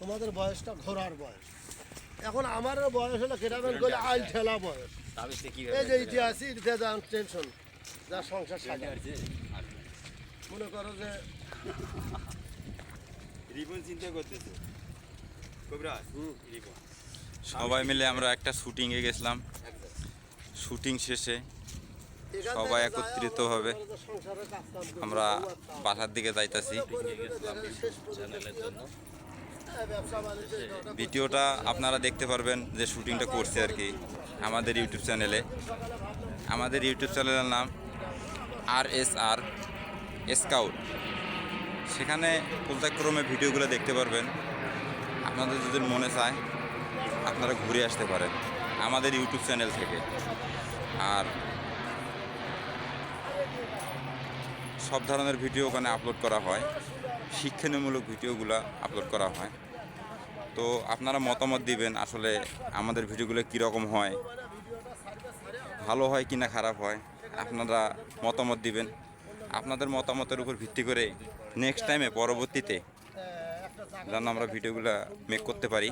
তোমাদের বয়সটা ঘোরার বয়স। এখন আমার বয়স হলো কেরামেন করলে আইল ঠেলা বয়স। এই যে ইতিহাসি ইতিহাসে যান টেনশন যা সংসার সাজা মনে করো যে রিবন চিন্তা করতেছে। সবাই মিলে আমরা একটা শুটিংয়ে গেছিলাম। শুটিং শেষে সবাই একত্রিত হবে। করো করি, আমরা। বাসার দিকে যাইতাছি। ভিডিওটা আপনারা দেখতে পারবেন যে শুটিংটা করছে আর কি আমাদের ইউটিউব চ্যানেলে। আমাদের ইউটিউব চ্যানেলের নাম আর এস আর স্কাউট। সেখানে পর্যায়ক্রমে ভিডিওগুলো দেখতে পারবেন। আপনাদের যদি মনে চায়, আপনারা ঘুরে আসতে পারেন আমাদের ইউটিউব চ্যানেল থেকে। আর সব ধরনের ভিডিও ওখানে আপলোড করা হয়। শিক্ষণীয়মূলক ভিডিওগুলো আপলোড করা হয়। তো আপনারা মতামত দিবেন আসলে আমাদের ভিডিওগুলো কীরকম হয়, ভালো হয় কি না খারাপ হয়, আপনারা মতামত দিবেন। আপনাদের মতামতের উপর ভিত্তি করে নেক্সট টাইমে পরবর্তীতে যেন আমরা ভিডিওগুলো মেক করতে পারি,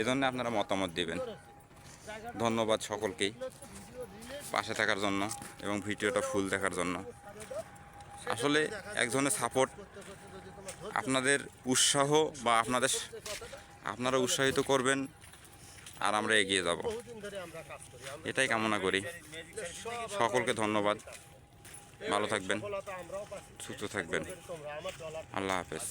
এজন্য আপনারা মতামত দিবেন। ধন্যবাদ সকলকেই পাশে থাকার জন্য এবং ভিডিওটা ফুল দেখার জন্য। আসলে এক ধরনের সাপোর্ট আপনাদের উৎসাহ বা আপনাদের আপনারা উৎসাহিত করবেন আর আমরা এগিয়ে যাব। এটাই কামনা করি। সকলকে ধন্যবাদ। ভালো থাকবেন, সুস্থ থাকবেন। আল্লাহ হাফেজ।